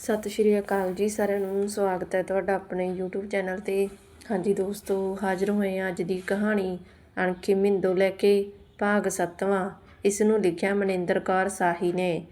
ਸਤਿ ਸ਼੍ਰੀ ਅਕਾਲ ਜੀ, ਸਾਰਿਆਂ ਨੂੰ ਸਵਾਗਤ ਹੈ ਤੁਹਾਡਾ ਆਪਣੇ YouTube ਚੈਨਲ ਤੇ। ਹਾਂਜੀ ਦੋਸਤੋ, ਹਾਜ਼ਰ ਹੋਏ ਹਾਂ ਅੱਜ ਦੀ ਕਹਾਣੀ, ਅਣਖੀ ਮਿੰਦੋ ਲੈ ਕੇ ਭਾਗ 7ਵਾਂ ਇਸ ਨੂੰ ਲਿਖਿਆ ਮਨਿੰਦਰ ਕੌਰ ਸਾਹੀ ਨੇ।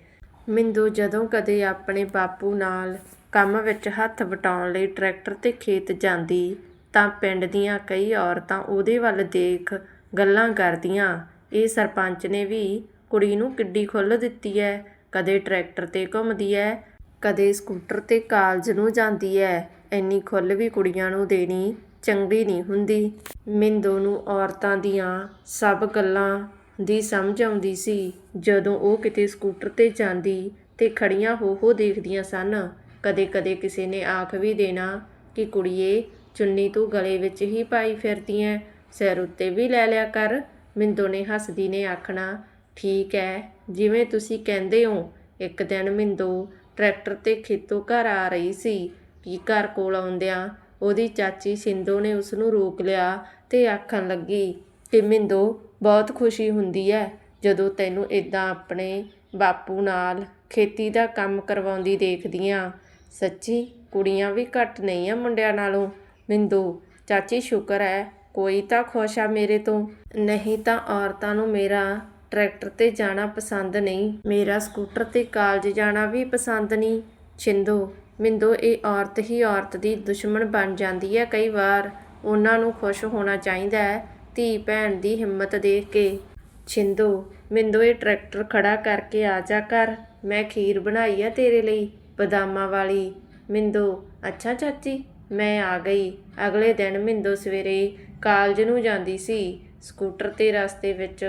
ਮਿੰਦੋ ਜਦੋਂ ਕਦੇ ਆਪਣੇ ਬਾਪੂ ਨਾਲ ਕੰਮ ਵਿੱਚ ਹੱਥ ਵਟਾਉਣ ਲਈ ਟਰੈਕਟਰ ਤੇ ਖੇਤ ਜਾਂਦੀ, ਤਾਂ ਪਿੰਡ ਦੀਆਂ ਕਈ ਔਰਤਾਂ ਉਹਦੇ ਵੱਲ ਦੇਖ ਗੱਲਾਂ ਕਰਦੀਆਂ। ਇਹ ਸਰਪੰਚ ਨੇ ਵੀ ਕੁੜੀ ਨੂੰ ਕਿੱਡੀ ਖੁੱਲ੍ਹ ਦਿੱਤੀ ਹੈ, ਕਦੇ ਟਰੈਕਟਰ ਤੇ ਘੁੰਮਦੀ ਹੈ ਕਦੇ ਸਕੂਟਰ ਤੇ ਕਾਲਜ ਨੂੰ ਜਾਂਦੀ ਹੈ ਇੰਨੀ ਖੁੱਲ੍ਹ ਵੀ ਕੁੜੀਆਂ ਨੂੰ ਦੇਣੀ ਚੰਗੀ ਨਹੀਂ ਹੁੰਦੀ। ਮਿੰਦੋ ਨੂੰ ਔਰਤਾਂ ਦੀਆਂ ਸਭ ਗੱਲਾਂ ਦੀ ਸਮਝ ਆਉਂਦੀ ਸੀ। ਜਦੋਂ ਉਹ ਕਿਤੇ ਸਕੂਟਰ ਤੇ ਜਾਂਦੀ ਤੇ ਖੜੀਆਂ ਹੋ ਹੋ ਦੇਖਦੀਆਂ ਸਨ। ਕਦੇ-ਕਦੇ ਕਿਸੇ ਨੇ ਆਖ ਵੀ ਦੇਣਾ ਕਿ ਕੁੜੀਏ, ਚੁੰਨੀ ਤੂੰ ਗਲੇ ਵਿੱਚ ਹੀ ਪਾਈ ਫਿਰਦੀ ਐ। ਸਿਰ ਉੱਤੇ ਵੀ ਲੈ ਲਿਆ ਕਰ। ਮਿੰਦੋ ਨੇ ਹੱਸਦੀ ਨੇ ਆਖਣਾ, ਠੀਕ ਹੈ ਜਿਵੇਂ ਤੁਸੀਂ ਕਹਿੰਦੇ ਹੋ। ਇੱਕ ਦਿਨ ਮਿੰਦੋ ਟਰੈਕਟਰ ਤੇ ਖੇਤੋਂ ਘਰ ਆ ਰਹੀ ਸੀ ਕਿ ਘਰ ਕੋਲ ਆਉਂਦਿਆਂ ਉਹਦੀ ਚਾਚੀ ਸਿੰਧੂ ਨੇ ਉਸ ਨੂੰ ਰੋਕ ਲਿਆ ਤੇ ਆਖਣ ਲੱਗੀ ਕਿ ਮਿੰਦੋ, ਬਹੁਤ ਖੁਸ਼ੀ ਹੁੰਦੀ ਹੈ ਜਦੋਂ ਤੈਨੂੰ ਇਦਾਂ ਆਪਣੇ ਬਾਪੂ ਨਾਲ ਖੇਤੀ ਦਾ ਕੰਮ ਕਰਵਾਉਂਦੀ ਦੇਖਦੀ ਦੇਖਦੀਆਂ ਸੱਚੀ, ਕੁੜੀਆਂ ਵੀ ਘੱਟ ਨਹੀਂ ਆ ਮੁੰਡਿਆਂ ਨਾਲੋਂ। ਮਿੰਦੋ, ਚਾਚੀ ਸ਼ੁਕਰ ਹੈ ਕੋਈ ਤਾਂ ਖੁਸ਼ ਆ ਮੇਰੇ ਤੋਂ। ਨਹੀਂ ਤਾਂ ਔਰਤਾਂ ਨੂੰ ਮੇਰਾ ਟਰੈਕਟਰ ਤੇ ਜਾਣਾ ਪਸੰਦ ਨਹੀਂ। ਮੇਰਾ ਸਕੂਟਰ ਤੇ ਕਾਲਜ ਜਾਣਾ ਵੀ ਪਸੰਦ ਨਹੀਂ। ਛਿੰਦੋ, ਮਿੰਦੋ, ਇਹ ਔਰਤ ਹੀ ਔਰਤ ਦੀ ਦੁਸ਼ਮਣ ਬਣ ਜਾਂਦੀ ਹੈ। ਕਈ ਵਾਰ ਉਹਨਾਂ ਨੂੰ ਖੁਸ਼ ਹੋਣਾ ਚਾਹੀਦਾ ਹੈ, ਧੀ ਭੈਣ ਦੀ ਹਿੰਮਤ ਦੇਖ ਕੇ। ਛਿੰਦੋ, ਮਿੰਦੋ, ਇਹ ਟਰੈਕਟਰ ਖੜਾ ਕਰਕੇ ਆ ਜਾ ਕਰ। ਮੈਂ ਖੀਰ ਬਣਾਈ ਆ ਤੇਰੇ ਲਈ, ਬਦਾਮਾਂ ਵਾਲੀ। ਮਿੰਦੋ, ਅੱਛਾ ਚਾਚੀ, ਮੈਂ ਆ ਗਈ। ਅਗਲੇ ਦਿਨ ਮਿੰਦੋ ਸਵੇਰੇ ਕਾਲਜ ਨੂੰ ਜਾਂਦੀ ਸੀ। ਸਕੂਟਰ ਤੇ ਰਸਤੇ ਵਿੱਚ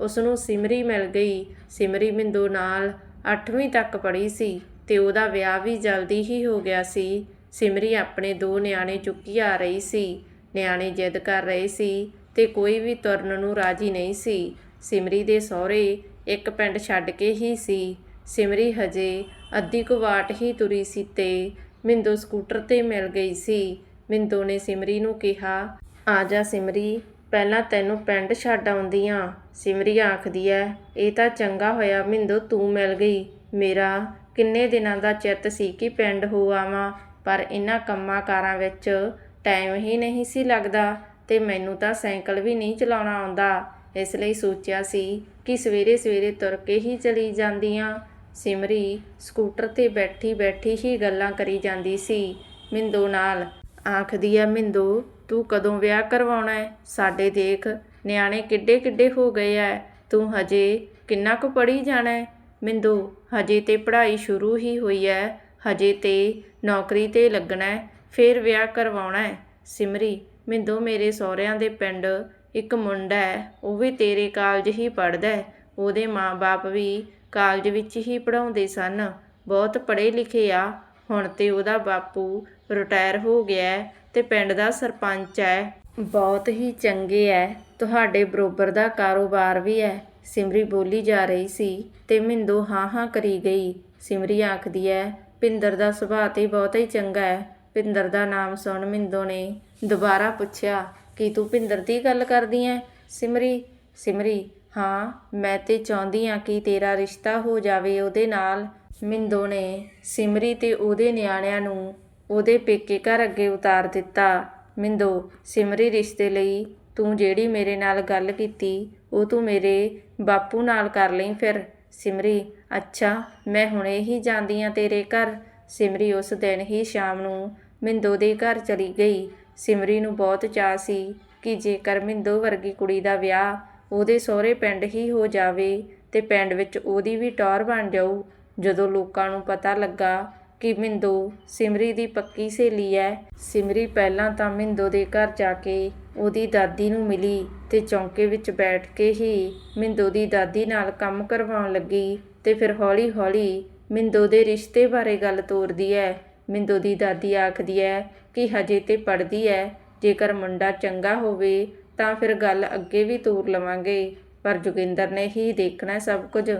ਉਸ ਨੂੰ ਸਿਮਰੀ ਮਿਲ ਗਈ। ਸਿਮਰੀ ਮਿੰਦੋ ਨਾਲ 8ਵੀਂ ਤੱਕ ਪੜ੍ਹੀ ਸੀ ਤੇ ਉਹਦਾ ਵਿਆਹ ਵੀ ਜਲਦੀ ਹੀ ਹੋ ਗਿਆ ਸੀ। ਸਿਮਰੀ ਆਪਣੇ ਦੋ ਨਿਆਣੇ ਚੁੱਕੀ ਆ ਰਹੀ ਸੀ। ਨਿਆਣੇ ਜਿੱਦ ਕਰ ਰਹੇ ਸੀ ਤੇ ਕੋਈ ਵੀ ਤੁਰਨ ਨੂੰ ਰਾਜੀ ਨਹੀਂ ਸੀ। ਸਿਮਰੀ ਦੇ ਸਹੁਰੇ ਇੱਕ ਪਿੰਡ ਛੱਡ ਕੇ ਹੀ ਸੀ। ਸਿਮਰੀ ਹਜੇ ਅੱਧੀ ਕੁ ਵਾਟ ਹੀ ਤੁਰੀ ਸੀ ਤੇ ਮਿੰਦੋ ਸਕੂਟਰ ਤੇ ਮਿਲ ਗਈ ਸੀ। ਮਿੰਦੋ ਨੇ ਸਿਮਰੀ ਨੂੰ ਕਿਹਾ, ਆ ਜਾ ਸਿਮਰੀ ਪਹਿਲਾਂ ਤੈਨੂੰ ਪਿੰਡ ਛੱਡ ਆਉਂਦੀ ਆਂ ਸਿਮਰੀ ਆਖਦੀ ਐ, ਇਹ ਤਾਂ ਚੰਗਾ ਹੋਇਆ ਮਿੰਦੋ, ਤੂੰ ਮਿਲ ਗਈ। ਮੇਰਾ ਕਿੰਨੇ ਦਿਨਾਂ ਦਾ ਚਿੱਤ ਸੀ ਕਿ ਪਿੰਡ ਹੋ ਆਵਾਂ, ਪਰ ਇਹਨਾਂ ਕੰਮਾਂ ਕਾਰਾਂ ਵਿੱਚ ਟਾਈਮ ਹੀ ਨਹੀਂ ਸੀ ਲੱਗਦਾ ਤੇ ਮੈਨੂੰ ਤਾਂ ਸਾਈਕਲ ਵੀ ਨਹੀਂ ਚਲਾਉਣਾ ਆਉਂਦਾ। ਇਸ ਲਈ ਸੋਚਿਆ ਸੀ ਕਿ ਸਵੇਰੇ ਸਵੇਰੇ ਤੁਰ ਕੇ ਹੀ ਚਲੀ ਜਾਂਦੀ ਜਾਂਦੀਆਂ। ਸਿਮਰੀ ਸਕੂਟਰ ਤੇ ਬੈਠੀ ਬੈਠੀ ਹੀ ਗੱਲਾਂ ਕਰੀ ਜਾਂਦੀ ਸੀ। ਮਿੰਦੋ ਨਾਲ ਆਖਦੀ ਐ, ਮਿੰਦੋ ਤੂੰ ਕਦੋਂ ਵਿਆਹ ਕਰਵਾਉਣਾ ਹੈ? ਸਾਡੇ ਦੇਖ, ਨਿਆਣੇ ਕਿੱਡੇ ਕਿੱਡੇ ਹੋ ਗਏ ਐ। ਤੂੰ ਹਜੇ ਕਿੰਨਾ ਕੁ ਪੜ੍ਹੀ ਜਾਣਾ ਹੈ? ਮਿੰਦੋ, ਹਜੇ ਤੇ ਪੜ੍ਹਾਈ ਸ਼ੁਰੂ ਹੀ ਹੋਈ ਐ। ਹਜੇ ਤੇ ਨੌਕਰੀ ਤੇ ਲੱਗਣਾ ਹੈ, ਫੇਰ ਵਿਆਹ ਕਰਵਾਉਣਾ ਹੈ। ਸਿਮਰੀ, ਮਿੰਦੋ, ਮੇਰੇ ਸਹੁਰਿਆਂ ਦੇ ਪਿੰਡ ਇੱਕ ਮੁੰਡਾ ਹੈ ਉਹ ਵੀ ਤੇਰੇ ਕਾਲਜ ਹੀ ਪੜ੍ਹਦਾ ਹੈ। ਉਹਦੇ ਮਾਂ-ਬਾਪ ਵੀ ਕਾਲਜ ਵਿੱਚ ਹੀ ਪੜ੍ਹਾਉਂਦੇ ਸਨ। ਬਹੁਤ ਪੜ੍ਹੇ ਲਿਖੇ ਆ। ਹੁਣ ਤੇ ਉਹਦਾ ਬਾਪੂ ਰਿਟਾਇਰ ਹੋ ਗਿਆ ਹੈ ਤੇ ਪਿੰਡ ਦਾ ਸਰਪੰਚ ਹੈ। ਬਹੁਤ ਹੀ ਚੰਗੇ ਹੈ। ਤੁਹਾਡੇ ਬਰੋਬਰ ਦਾ ਕਾਰੋਬਾਰ ਵੀ ਹੈ। ਸਿਮਰੀ ਬੋਲੀ ਜਾ ਰਹੀ ਸੀ ਤੇ ਮਿੰਦੋ ਹਾਂ ਹਾਂ ਕਰੀ ਗਈ। ਸਿਮਰੀ ਆਖਦੀ ਹੈ, ਪਿੰਦਰ ਦਾ ਸੁਭਾਅ ਤੇ ਬਹੁਤ ਹੀ ਚੰਗਾ ਹੈ। ਪਿੰਦਰ ਦਾ ਨਾਮ ਸੁਣ ਮਿੰਦੋ ਨੇ ਦੁਬਾਰਾ ਪੁੱਛਿਆ, ਕਿ ਤੂੰ ਪਿੰਦਰ ਦੀ ਗੱਲ ਕਰਦੀ ਐ ਸਿਮਰੀ ਸਿਮਰੀ, ਹਾਂ, ਮੈਂ ਤੇ ਚਾਹੁੰਦੀ ਆ ਕਿ ਤੇਰਾ ਰਿਸ਼ਤਾ ਹੋ ਜਾਵੇ ਉਹਦੇ ਨਾਲ। ਮਿੰਦੋ ਨੇ ਸਿਮਰੀ ਤੇ ਉਹਦੇ ਨਿਆਣਿਆਂ ਨੂੰ ਉਹਦੇ ਪੇਕੇ ਘਰ ਅੱਗੇ ਉਤਾਰ ਦਿੱਤਾ। ਮਿੰਦੋ, ਸਿਮਰੀ ਰਿਸ਼ਤੇ ਲਈ ਤੂੰ ਜਿਹੜੀ ਮੇਰੇ ਨਾਲ ਗੱਲ ਕੀਤੀ, ਉਹ ਤੂੰ ਮੇਰੇ ਬਾਪੂ ਨਾਲ ਕਰ ਲਈ ਫਿਰ। ਸਿਮਰੀ, ਅੱਛਾ, ਮੈਂ ਹੁਣੇ ਹੀ ਜਾਂਦੀ ਆ ਤੇਰੇ ਘਰ। ਸਿਮਰੀ ਉਸ ਦਿਨ ਹੀ ਸ਼ਾਮ ਨੂੰ ਮਿੰਦੋ ਦੇ ਘਰ ਚਲੀ ਗਈ। ਸਿਮਰੀ ਨੂੰ ਬਹੁਤ ਚਾਅ ਸੀ ਕਿ ਜੇਕਰ ਮਿੰਦੋ ਵਰਗੀ ਕੁੜੀ ਦਾ ਵਿਆਹ ਉਹਦੇ ਸਹੁਰੇ ਪਿੰਡ ਹੀ ਹੋ ਜਾਵੇ ਤੇ ਪਿੰਡ ਵਿੱਚ ਉਹਦੀ ਵੀ ਟੌਰ ਬਣ ਜਾਊ। ਜਦੋਂ ਲੋਕਾਂ ਨੂੰ ਪਤਾ ਲੱਗਾ ਕਿ ਮਿੰਦੋ, ਸਿਮਰੀ ਦੀ ਪੱਕੀ ਸਹੇਲੀ ਹੈ ਸਿਮਰੀ ਪਹਿਲਾਂ ਤਾਂ ਮਿੰਦੋ ਦੇ ਘਰ ਜਾ ਕੇ ਉਹਦੀ ਦਾਦੀ ਨੂੰ ਮਿਲੀ ਤੇ ਚੌਂਕੇ ਵਿੱਚ ਬੈਠ ਕੇ ਹੀ ਮਿੰਦੋ ਦੀ ਦਾਦੀ ਨਾਲ ਕੰਮ ਕਰਵਾਉਣ ਲੱਗੀ ਤੇ ਫਿਰ ਹੌਲੀ-ਹੌਲੀ ਮਿੰਦੋ ਦੇ ਰਿਸ਼ਤੇ ਬਾਰੇ ਗੱਲ ਤੋਰਦੀ ਹੈ ਮਿੰਦੋ ਦੀ ਦਾਦੀ ਆਖਦੀ ਹੈ ਕਿ ਹਜੇ ਤੇ ਪੜਦੀ ਹੈ ਜੇਕਰ ਮੁੰਡਾ ਚੰਗਾ ਹੋਵੇ ਤਾਂ ਫਿਰ ਗੱਲ ਅੱਗੇ ਵੀ ਤੋਰ ਲਵਾਂਗੇ। ਪਰ ਜੋਗਿੰਦਰ ਨੇ ਹੀ ਦੇਖਣਾ ਸਭ ਕੁਝ।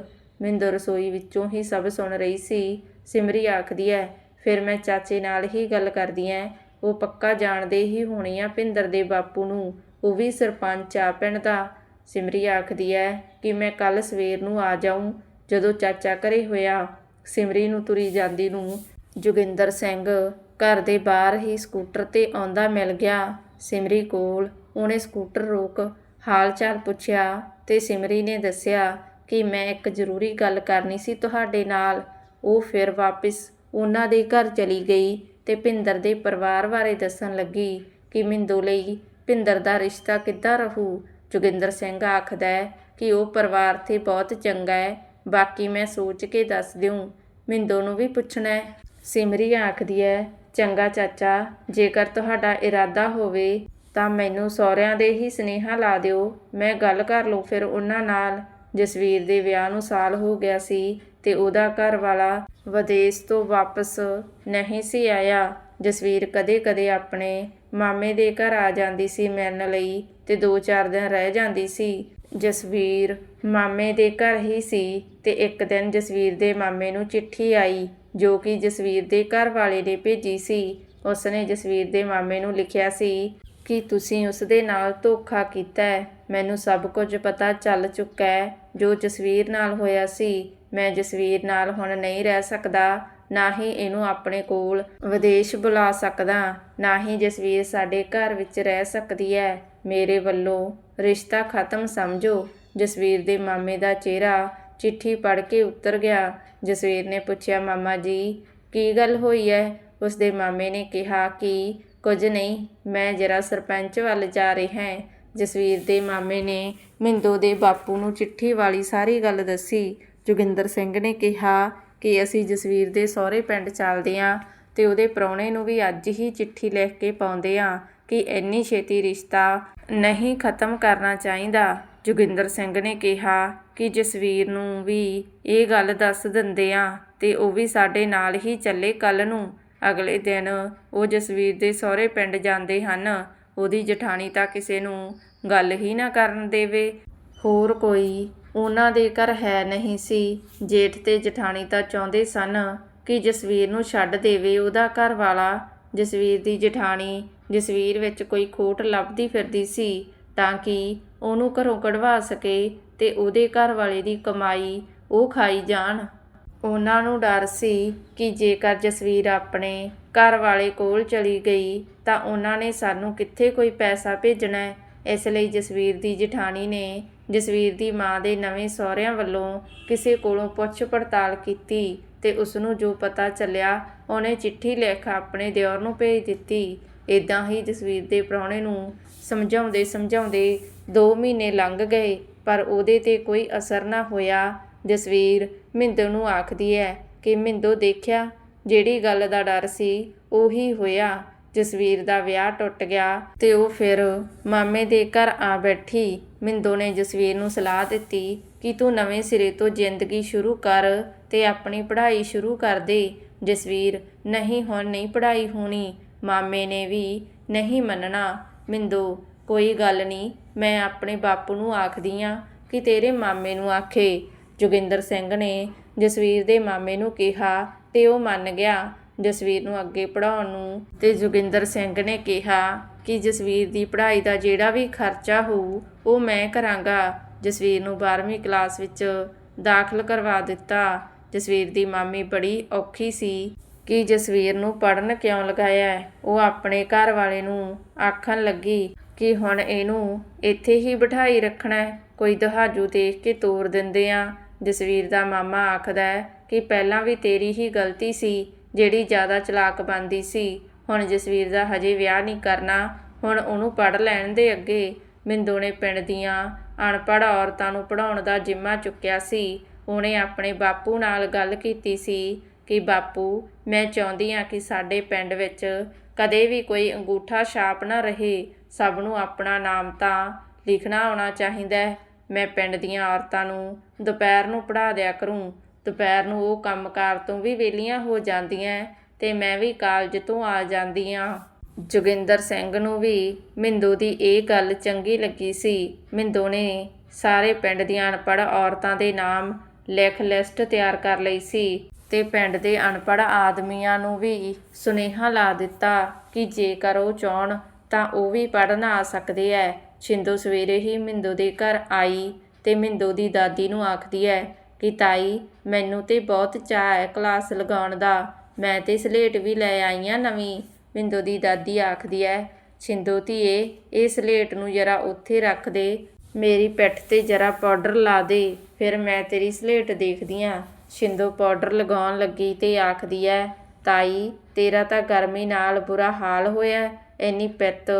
ਮਿੰਦੋ ਰਸੋਈ ਵਿੱਚੋਂ ਹੀ ਸਭ ਸੁਣ ਰਹੀ ਸੀ ਸਿਮਰੀ ਆਖਦੀ ਹੈ ਫਿਰ ਮੈਂ ਚਾਚੇ ਨਾਲ ਹੀ ਗੱਲ ਕਰਦੀ ਐ, ਉਹ ਪੱਕਾ ਜਾਣਦੇ ਹੀ ਹੋਣੀ ਆ ਭਿੰਦਰ ਦੇ ਬਾਪੂ ਨੂੰ, ਉਹ ਵੀ ਸਰਪੰਚ ਆ ਪਿੰਡ ਦਾ। ਸਿਮਰੀ ਆਖਦੀ ਐ, ਕਿ ਮੈਂ ਕੱਲ ਸਵੇਰ ਨੂੰ ਆ ਜਾਊਂ, ਜਦੋਂ ਚਾਚਾ ਘਰੇ ਹੋਇਆ। ਸਿਮਰੀ ਨੂੰ ਤੁਰੀ ਜਾਂਦੀ ਨੂੰ ਜੋਗਿੰਦਰ ਸਿੰਘ ਘਰ ਦੇ ਬਾਹਰ ਹੀ ਸਕੂਟਰ ਤੇ ਆਉਂਦਾ ਮਿਲ ਗਿਆ। ਸਿਮਰੀ ਕੋਲ ਉਹਨੇ ਸਕੂਟਰ ਰੋਕ ਹਾਲ ਚਾਲ ਪੁੱਛਿਆ ਤੇ ਸਿਮਰੀ ਨੇ ਦੱਸਿਆ ਕਿ ਮੈਂ ਇੱਕ ਜ਼ਰੂਰੀ ਗੱਲ ਕਰਨੀ ਸੀ ਤੁਹਾਡੇ ਨਾਲ। ਉਹ ਫਿਰ ਵਾਪਿਸ ਉਹਨਾਂ ਦੇ ਘਰ ਚਲੀ ਗਈ ਤੇ ਭਿੰਦਰ ਦੇ ਪਰਿਵਾਰ ਬਾਰੇ ਦੱਸਣ ਲੱਗੀ ਕਿ ਮਿੰਦੂ ਲਈ ਭਿੰਦਰ ਦਾ ਰਿਸ਼ਤਾ ਕਿੱਦਾਂ ਰਹੂ। ਜੋਗਿੰਦਰ ਸਿੰਘ ਆਖਦਾ ਹੈ ਕਿ ਉਹ ਪਰਿਵਾਰ ਤੇ ਬਹੁਤ ਚੰਗਾ ਹੈ, ਬਾਕੀ ਮੈਂ ਸੋਚ ਕੇ ਦੱਸ ਦਿਉ। ਮਿੰਦੋ ਨੂੰ ਵੀ ਪੁੱਛਣਾ ਹੈ। ਸਿਮਰੀ ਆਖਦੀ ਹੈ, ਚੰਗਾ ਚਾਚਾ, ਜੇਕਰ ਤੁਹਾਡਾ ਇਰਾਦਾ ਹੋਵੇ ਤਾਂ ਮੈਨੂੰ ਸਹੁਰਿਆਂ ਦੇ ਹੀ ਸੁਨੇਹਾ ਲਾ ਦਿਓ। ਮੈਂ ਗੱਲ ਕਰ ਲਉ ਫਿਰ ਉਹਨਾਂ ਨਾਲ। ਜਸਵੀਰ ਦੇ ਵਿਆਹ ਨੂੰ ਸਾਲ ਹੋ ਗਿਆ ਸੀ ਤੇ ਉਹਦਾ ਘਰ ਵਾਲਾ ਵਿਦੇਸ਼ ਤੋਂ ਵਾਪਸ ਨਹੀਂ ਸੀ ਆਇਆ। ਜਸਵੀਰ ਕਦੇ-ਕਦੇ ਆਪਣੇ ਮਾਮੇ ਦੇ ਘਰ ਆ ਜਾਂਦੀ ਸੀ ਮਿਲਣ ਲਈ ਤੇ 2-4 ਦਿਨ ਰਹਿ ਜਾਂਦੀ ਸੀ। ਜਸਵੀਰ ਮਾਮੇ ਦੇ ਘਰ ਹੀ ਸੀ ਤੇ ਇੱਕ ਦਿਨ ਜਸਵੀਰ ਦੇ ਮਾਮੇ ਨੂੰ ਚਿੱਠੀ ਆਈ, ਜੋ ਕਿ ਜਸਵੀਰ ਦੇ ਘਰ ਵਾਲੇ ਨੇ ਭੇਜੀ ਸੀ। ਉਸਨੇ ਜਸਵੀਰ ਦੇ ਮਾਮੇ ਨੂੰ ਲਿਖਿਆ ਸੀ ਕਿ, ਤੁਸੀਂ ਉਸ ਦੇ ਨਾਲ ਧੋਖਾ ਕੀਤਾ ਮੈਨੂੰ ਸਭ ਕੁਝ ਪਤਾ ਚੱਲ ਚੁੱਕਾ ਹੈ। ਜੋ ਜਸਵੀਰ ਨਾਲ ਹੋਇਆ ਸੀ, ਮੈਂ ਜਸਵੀਰ ਨਾਲ ਹੁਣ ਨਹੀਂ ਰਹਿ ਸਕਦਾ, ਨਾ ਹੀ ਇਹਨੂੰ ਆਪਣੇ ਕੋਲ ਵਿਦੇਸ਼ ਬੁਲਾ ਸਕਦਾ, ਨਾ ਹੀ ਜਸਵੀਰ ਸਾਡੇ ਘਰ ਵਿੱਚ ਰਹਿ ਸਕਦੀ ਹੈ। ਮੇਰੇ ਵੱਲੋਂ ਰਿਸ਼ਤਾ ਖਤਮ ਸਮਝੋ। ਜਸਵੀਰ ਦੇ ਮਾਮੇ ਦਾ ਚਿਹਰਾ ਚਿੱਠੀ ਪੜ੍ਹ ਕੇ ਉਤਰ ਗਿਆ। ਜਸਵੀਰ ਨੇ ਪੁੱਛਿਆ, ਮਾਮਾ ਜੀ, ਕੀ ਗੱਲ ਹੋਈ ਹੈ? ਉਸ ਦੇ ਮਾਮੇ ਨੇ ਕਿਹਾ ਕਿ, ਕੁਝ ਨਹੀਂ, ਮੈਂ ਜਰਾ ਸਰਪੰਚ ਵੱਲ ਜਾ ਰਿਹਾ ਹਾਂ। ਜਸਵੀਰ ਦੇ ਮਾਮੇ ਨੇ ਮਿੰਦੋ ਦੇ ਬਾਪੂ ਨੂੰ ਚਿੱਠੀ ਵਾਲੀ ਸਾਰੀ ਗੱਲ ਦੱਸੀ। ਜੋਗਿੰਦਰ ਸਿੰਘ ਨੇ ਕਿਹਾ ਕਿ ਅਸੀਂ ਜਸਵੀਰ ਦੇ ਸਹੁਰੇ ਪਿੰਡ ਚੱਲਦੇ ਹਾਂ ਤੇ ਉਹਦੇ ਪ੍ਰਾਹੁਣੇ ਨੂੰ ਵੀ ਅੱਜ ਹੀ ਚਿੱਠੀ ਲਿਖ ਕੇ ਪਾਉਂਦੇ ਹਾਂ ਕਿ ਇੰਨੀ ਛੇਤੀ ਰਿਸ਼ਤਾ ਨਹੀਂ ਖਤਮ ਕਰਨਾ ਚਾਹੀਦਾ। ਜੋਗਿੰਦਰ ਸਿੰਘ ਨੇ ਕਿਹਾ ਕਿ ਜਸਵੀਰ ਨੂੰ ਵੀ ਇਹ ਗੱਲ ਦੱਸ ਦਿੰਦੇ ਆ ਤੇ ਉਹ ਵੀ ਸਾਡੇ ਨਾਲ ਹੀ ਚੱਲੇ ਕੱਲ ਨੂੰ। ਅਗਲੇ ਦਿਨ ਉਹ ਜਸਵੀਰ ਦੇ ਸਹੁਰੇ ਪਿੰਡ ਜਾਂਦੇ ਹਨ। ਉਹਦੀ ਜਠਾਣੀ ਤਾਂ ਕਿਸੇ ਨੂੰ ਗੱਲ ਹੀ ਨਾ ਕਰਨ ਦੇਵੇ। ਹੋਰ ਕੋਈ ਉਹਨਾਂ ਦੇ ਘਰ ਹੈ ਨਹੀਂ ਸੀ। ਜੇਠ ਤੇ ਜਠਾਣੀ ਤਾਂ ਚਾਹੁੰਦੇ ਸਨ ਕਿ ਜਸਵੀਰ ਨੂੰ ਛੱਡ ਦੇਵੇ। ਉਹਦਾ ਘਰ ਵਾਲਾ ਜਸਵੀਰ ਦੀ ਜਠਾਣੀ ਜਸਵੀਰ ਵਿੱਚ ਕੋਈ ਖੋਟ ਲੱਭਦੀ ਫਿਰਦੀ ਸੀ ਤਾਂ ਕਿ ਉਹਨੂੰ ਘਰੋਂ ਕਢਵਾ ਸਕੇ ਤੇ ਉਹਦੇ ਘਰ ਵਾਲੇ ਦੀ ਕਮਾਈ ਉਹ ਖਾਈ ਜਾਣ। ਉਹਨਾਂ ਨੂੰ ਡਰ ਸੀ ਕਿ ਜੇਕਰ ਜਸਵੀਰ ਆਪਣੇ ਘਰ ਵਾਲੇ ਕੋਲ ਚਲੀ ਗਈ ਤਾਂ ਉਹਨਾਂ ਨੇ ਸਾਨੂੰ ਕਿੱਥੇ ਕੋਈ ਪੈਸਾ ਭੇਜਣਾ ਇਸ ਲਈ ਜਸਵੀਰ ਦੀ ਜਠਾਣੀ ਨੇ ਜਸਵੀਰ ਦੀ ਮਾਂ ਦੇ ਨਵੇਂ ਸਹੁਰਿਆਂ ਵੱਲੋਂ ਕਿਸੇ ਕੋਲੋਂ ਪੁੱਛ ਪੜਤਾਲ ਕੀਤੀ ਤੇ ਉਸ ਨੂੰ ਜੋ ਪਤਾ ਚੱਲਿਆ, ਉਹਨੇ ਚਿੱਠੀ ਲਿਖ ਆਪਣੇ ਦਿਓਰ ਨੂੰ ਭੇਜ ਦਿੱਤੀ। ਇਦਾਂ ਹੀ ਜਸਵੀਰ ਦੇ ਪ੍ਰਾਹੁਣੇ ਨੂੰ ਸਮਝਾਉਂਦੇ ਸਮਝਾਉਂਦੇ 2 ਮਹੀਨੇ ਲੰਘ ਗਏ, ਪਰ ਉਹਦੇ ਤੇ ਕੋਈ ਅਸਰ ਨਾ ਹੋਇਆ। ਜਸਵੀਰ ਮਿੰਦੋ ਨੂੰ ਆਖਦੀ ਹੈ ਕਿ ਮਿੰਦੋ ਦੇਖਿਆ, ਜਿਹੜੀ ਗੱਲ ਦਾ ਡਰ ਸੀ, ਉਹੀ ਹੋਇਆ। ਜਸਵੀਰ ਦਾ ਵਿਆਹ ਟੁੱਟ ਗਿਆ ਤੇ ਉਹ ਫਿਰ ਮਾਮੇ ਦੇ ਘਰ ਆ ਬੈਠੀ। ਮਿੰਦੋ ਨੇ ਜਸਵੀਰ ਨੂੰ ਸਲਾਹ ਦਿੱਤੀ ਕਿ ਤੂੰ ਨਵੇਂ ਸਿਰੇ ਤੋਂ ਜ਼ਿੰਦਗੀ ਸ਼ੁਰੂ ਕਰ ਤੇ ਆਪਣੀ ਪੜ੍ਹਾਈ ਸ਼ੁਰੂ ਕਰ ਦੇ। ਜਸਵੀਰ, ਨਹੀਂ, ਹੁਣ ਨਹੀਂ ਪੜ੍ਹਾਈ ਹੋਣੀ। ਮਾਮੇ ਨੇ ਵੀ, ਨਹੀਂ ਮੰਨਣਾ। ਮਿੰਦੋ, ਕੋਈ ਗੱਲ ਨਹੀਂ, ਮੈਂ ਆਪਣੇ ਬਾਪੂ ਨੂੰ ਆਖਦੀ ਆ ਕਿ ਤੇਰੇ ਮਾਮੇ ਨੂੰ ਆਖੇ। ਜੋਗਿੰਦਰ ਸਿੰਘ ਨੇ ਜਸਵੀਰ ਦੇ ਮਾਮੇ ਨੂੰ ਕਿਹਾ ਤੇ ਉਹ ਮੰਨ ਗਿਆ ਜਸਵੀਰ ਨੂੰ ਅੱਗੇ ਪੜਾਉਣ ਨੂੰ। ਤੇ ਜੋਗਿੰਦਰ ਸਿੰਘ ਨੇ ਕਿਹਾ ਕਿ ਜਸਵੀਰ ਦੀ ਪੜ੍ਹਾਈ ਦਾ ਜਿਹੜਾ ਵੀ ਖਰਚਾ ਹੋਊ, ਉਹ ਮੈਂ ਕਰਾਂਗਾ। ਜਸਵੀਰ ਨੂੰ 12ਵੀਂ ਕਲਾਸ ਵਿੱਚ ਦਾਖਲ ਕਰਵਾ ਦਿੱਤਾ। ਜਸਵੀਰ ਦੀ ਮਾਮੀ ਬੜੀ ਔਖੀ ਸੀ ਕਿ ਜਸਵੀਰ ਨੂੰ ਪੜਨ ਕਿਉਂ ਲਗਾਇਆ? ਉਹ ਆਪਣੇ ਘਰ ਵਾਲੇ ਨੂੰ ਆਖਣ ਲੱਗੀ ਕਿ ਹੁਣ ਇਹਨੂੰ ਇੱਥੇ ਹੀ ਬਿਠਾਈ ਰੱਖਣਾ ਕੋਈ ਦਹਾਜੂ ਦੇਖ ਕੇ ਤੋਰ ਦਿੰਦੇ ਆ। ਜਸਵੀਰ ਦਾ ਮਾਮਾ ਆਖਦਾ ਹੈ ਕਿ ਪਹਿਲਾਂ ਵੀ ਤੇਰੀ ਹੀ ਗਲਤੀ ਸੀ, ਜਿਹੜੀ ਜ਼ਿਆਦਾ ਚਲਾਕ ਬੰਦੀ ਸੀ। ਹੁਣ ਜਸਵੀਰ ਦਾ ਹਜੇ ਵਿਆਹ ਨਹੀਂ ਕਰਨਾ, ਹੁਣ ਉਹਨੂੰ ਪੜ ਲੈਣ ਦੇ ਅੱਗੇ। ਮਿੰਦੋ ਨੇ ਪਿੰਡ ਦੀਆਂ ਅਨਪੜ੍ਹ ਔਰਤਾਂ ਨੂੰ ਪੜਾਉਣ ਦਾ ਜ਼ਿੰਮਾ ਚੁੱਕਿਆ ਸੀ। ਉਹਨੇ ਆਪਣੇ ਬਾਪੂ ਨਾਲ ਗੱਲ ਕੀਤੀ ਸੀ ਕਿ, ਬਾਪੂ, ਮੈਂ ਚਾਹੁੰਦੀ ਹਾਂ ਕਿ ਸਾਡੇ ਪਿੰਡ ਵਿੱਚ ਕਦੇ ਵੀ ਕੋਈ ਅੰਗੂਠਾ ਛਾਪ ਨਾ ਰਹੇ। ਸਭ ਨੂੰ ਆਪਣਾ ਨਾਮ ਤਾਂ ਲਿਖਣਾ ਆਉਣਾ ਚਾਹੀਦਾ ਹੈ। ਮੈਂ ਪਿੰਡ ਦੀਆਂ ਔਰਤਾਂ ਨੂੰ ਦੁਪਹਿਰ ਨੂੰ ਪੜ੍ਹਾ ਦਿਆ ਕਰੂੰ। ਦੁਪਹਿਰ ਨੂੰ ਉਹ ਕੰਮਕਾਰ ਤੋਂ ਵੀ ਵਿਹਲੀਆਂ ਹੋ ਜਾਂਦੀਆਂ ਤੇ ਮੈਂ ਵੀ ਕਾਲਜ ਤੋਂ ਆ ਜਾਂਦੀ ਹਾਂ ਜੋਗਿੰਦਰ ਸਿੰਘ ਨੂੰ ਵੀ ਮਿੰਦੋ ਦੀ ਇਹ ਗੱਲ ਚੰਗੀ ਲੱਗੀ ਸੀ। ਮਿੰਦੋ ਨੇ ਸਾਰੇ ਪਿੰਡ ਦੀਆਂ ਅਨਪੜ੍ਹ ਔਰਤਾਂ ਦੇ ਨਾਮ ਲਿਖ ਲਿਸਟ ਤਿਆਰ ਕਰ ਲਈ ਸੀ ਤੇ ਪਿੰਡ ਦੇ ਅਨਪੜ੍ਹ ਆਦਮੀਆਂ ਨੂੰ ਵੀ ਸੁਨੇਹਾ ਲਾ ਦਿੱਤਾ ਕਿ ਜੇਕਰ ਉਹ ਚਾਹਣ ਤਾਂ ਉਹ ਵੀ ਪੜ੍ਹਨ ਆ ਸਕਦੇ ਐ। ਛਿੰਦੋ ਸਵੇਰੇ ਹੀ ਮਿੰਦੋ ਦੇ ਘਰ ਆਈ ਤੇ ਮਿੰਦੋ ਦੀ ਦਾਦੀ ਨੂੰ ਆਖਦੀ ਹੈ ਕਿ ਤਾਈ, ਮੈਨੂੰ ਤੇ ਬਹੁਤ ਚਾਅ ਹੈ ਕਲਾਸ ਲਗਾਉਣ ਦਾ। ਮੈਂ ਤੇ ਸਲੇਟ ਵੀ ਲੈ ਆਈ ਆਂ ਨਵੀਂ, ਮਿੰਦੋ ਦੀ ਦਾਦੀ ਆਖਦੀ ਹੈ ਛਿੰਦੋ ਧੀਏ, ਇਹ ਸਲੇਟ ਨੂੰ ਜਰਾ ਉੱਥੇ ਰੱਖ ਦੇ, ਮੇਰੀ ਪਿੱਠ ਤੇ ਜਰਾ ਪਾਊਡਰ ਲਾ ਦੇ, ਫਿਰ ਮੈਂ ਤੇਰੀ ਸਲੇਟ ਦੇਖਦੀ ਆਂ। ਛਿੰਦੋ ਪਾਊਡਰ ਲਗਾਉਣ ਲੱਗੀ ਤੇ ਆਖਦੀ ਹੈ ਤਾਈ, ਤੇਰਾ ਤਾਂ ਗਰਮੀ ਨਾਲ ਬੁਰਾ ਹਾਲ ਹੋਇਆ ਐਨੀ ਪਿੱਤ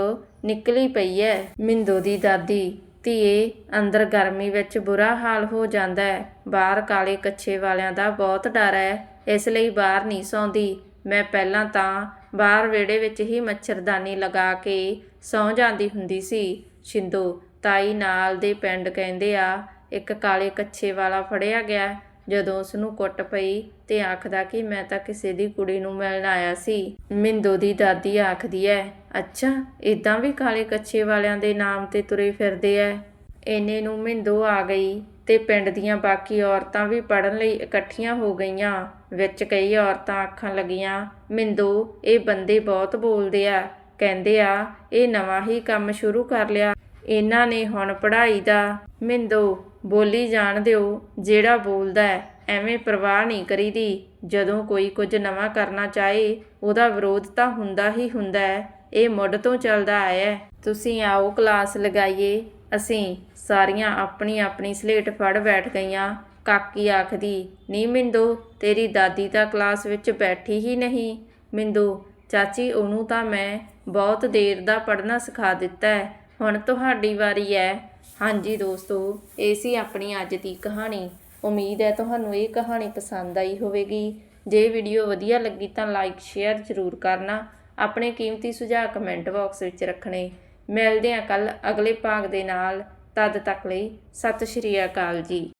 ਨਿਕਲੀ ਪਈ ਐ। ਮਿੰਦੋ ਦੀ ਦਾਦੀ, ਧੀਏ, ਅੰਦਰ ਗਰਮੀ ਵਿੱਚ ਬੁਰਾ ਹਾਲ ਹੋ ਜਾਂਦਾ ਹੈ ਬਾਹਰ ਕਾਲੇ ਕੱਛੇ ਵਾਲਿਆਂ ਦਾ ਬਹੁਤ ਡਰ ਹੈ ਇਸ ਲਈ ਬਾਹਰ ਨਹੀਂ ਸੌਂਦੀ। ਮੈਂ ਪਹਿਲਾਂ ਤਾਂ ਬਾਹਰ ਵਿਹੜੇ ਵਿੱਚ ਹੀ ਮੱਛਰਦਾਨੀ ਲਗਾ ਕੇ ਸੌਂ ਜਾਂਦੀ ਹੁੰਦੀ ਸੀ। ਛਿੰਦੋ ਤਾਈ ਨਾਲ ਦੇ ਪਿੰਡ ਕਹਿੰਦੇ ਆ, ਇੱਕ ਕਾਲੇ ਕੱਛੇ ਵਾਲਾ ਫੜਿਆ ਗਿਆ। ਜਦੋਂ ਉਸ ਨੂੰ ਕੁੱਟ ਪਈ ਤੇ ਆਖਦਾ ਕਿ ਮੈਂ ਤਾਂ ਕਿਸੇ ਦੀ ਕੁੜੀ ਨੂੰ ਮਿਲਣ ਆਇਆ ਸੀ। ਮਿੰਦੋ ਦੀ ਦਾਦੀ ਆਖਦੀ ਐ, ਅੱਛਾ ਇਦਾਂ ਵੀ ਕਾਲੇ ਕੱਛੇ ਵਾਲਿਆਂ ਦੇ ਨਾਮ ਤੇ ਤੁਰੇ ਫਿਰਦੇ ਐ? ਇਹਨੇ ਨੂੰ ਮਿੰਦੋ ਆ ਗਈ ਤੇ ਪਿੰਡ ਦੀਆਂ ਬਾਕੀ ਔਰਤਾਂ ਵੀ ਪੜਨ ਲਈ ਇਕੱਠੀਆਂ ਹੋ ਗਈਆਂ। ਵਿੱਚ ਕਈ ਔਰਤਾਂ ਆਖਣ ਲੱਗੀਆਂ, ਮਿੰਦੋ, ਇਹ ਬੰਦੇ ਬਹੁਤ ਬੋਲਦੇ ਆ। ਕਹਿੰਦੇ, ਆ, ਇਹ ਨਵਾਂ ਹੀ ਕੰਮ ਸ਼ੁਰੂ ਕਰ ਲਿਆ। ਇਹਨਾਂ ਨੇ ਹੁਣ ਪੜ੍ਹਾਈ ਦਾ। ਮਿੰਦੋ ਬੋਲੀ ਜਾਣ ਦਿਓ, ਜਿਹੜਾ ਬੋਲਦਾ ਹੈ, ਐਵੇਂ ਪਰਵਾਹ ਨਹੀਂ ਕਰੀਦੀ। ਜਦੋਂ ਕੋਈ ਕੁਝ ਨਵਾਂ ਕਰਨਾ ਚਾਹੇ, ਉਹਦਾ ਵਿਰੋਧ ਤਾਂ ਹੁੰਦਾ ਹੀ ਹੁੰਦਾ ਹੈ। ਇਹ ਮੁੱਢ ਤੋਂ ਚੱਲਦਾ ਆਇਆ ਹੈ। ਤੁਸੀਂ ਆਓ ਕਲਾਸ ਲਗਾਈਏ। ਅਸੀਂ ਸਾਰੀਆਂ ਆਪਣੀ ਆਪਣੀ ਸਲੇਟ ਫੜ ਬੈਠ ਗਈਆਂ। ਕਾਕੀ ਆਖਦੀ, ਨਹੀਂ ਮਿੰਦੋ, ਤੇਰੀ ਦਾਦੀ ਤਾਂ ਕਲਾਸ ਵਿੱਚ ਬੈਠੀ ਹੀ ਨਹੀਂ। ਮਿੰਦੋ, ਚਾਚੀ, ਉਹਨੂੰ ਤਾਂ ਮੈਂ ਬਹੁਤ ਦੇਰ ਦਾ ਪੜ੍ਹਨਾ ਸਿਖਾ ਦਿੱਤਾ ਹੈ। ਹੁਣ ਤੁਹਾਡੀ ਵਾਰੀ ਹੈ। ਹਾਂਜੀ ਦੋਸਤੋ, ਇਹ ਸੀ ਆਪਣੀ ਅੱਜ ਦੀ ਕਹਾਣੀ। ਉਮੀਦ ਹੈ ਤੁਹਾਨੂੰ ਇਹ ਕਹਾਣੀ ਪਸੰਦ ਆਈ ਹੋਵੇਗੀ। ਜੇ ਵੀਡੀਓ ਵਧੀਆ ਲੱਗੀ ਤਾਂ ਲਾਈਕ ਸ਼ੇਅਰ ਜ਼ਰੂਰ ਕਰਨਾ। ਆਪਣੇ ਕੀਮਤੀ ਸੁਝਾਅ ਕਮੈਂਟ ਬਾਕਸ ਵਿੱਚ ਰੱਖਣੇ। ਮਿਲਦੇ ਹਾਂ ਕੱਲ ਅਗਲੇ ਭਾਗ ਦੇ ਨਾਲ। ਤਦ ਤੱਕ ਲਈ ਸਤਿ ਸ਼੍ਰੀ ਅਕਾਲ ਜੀ।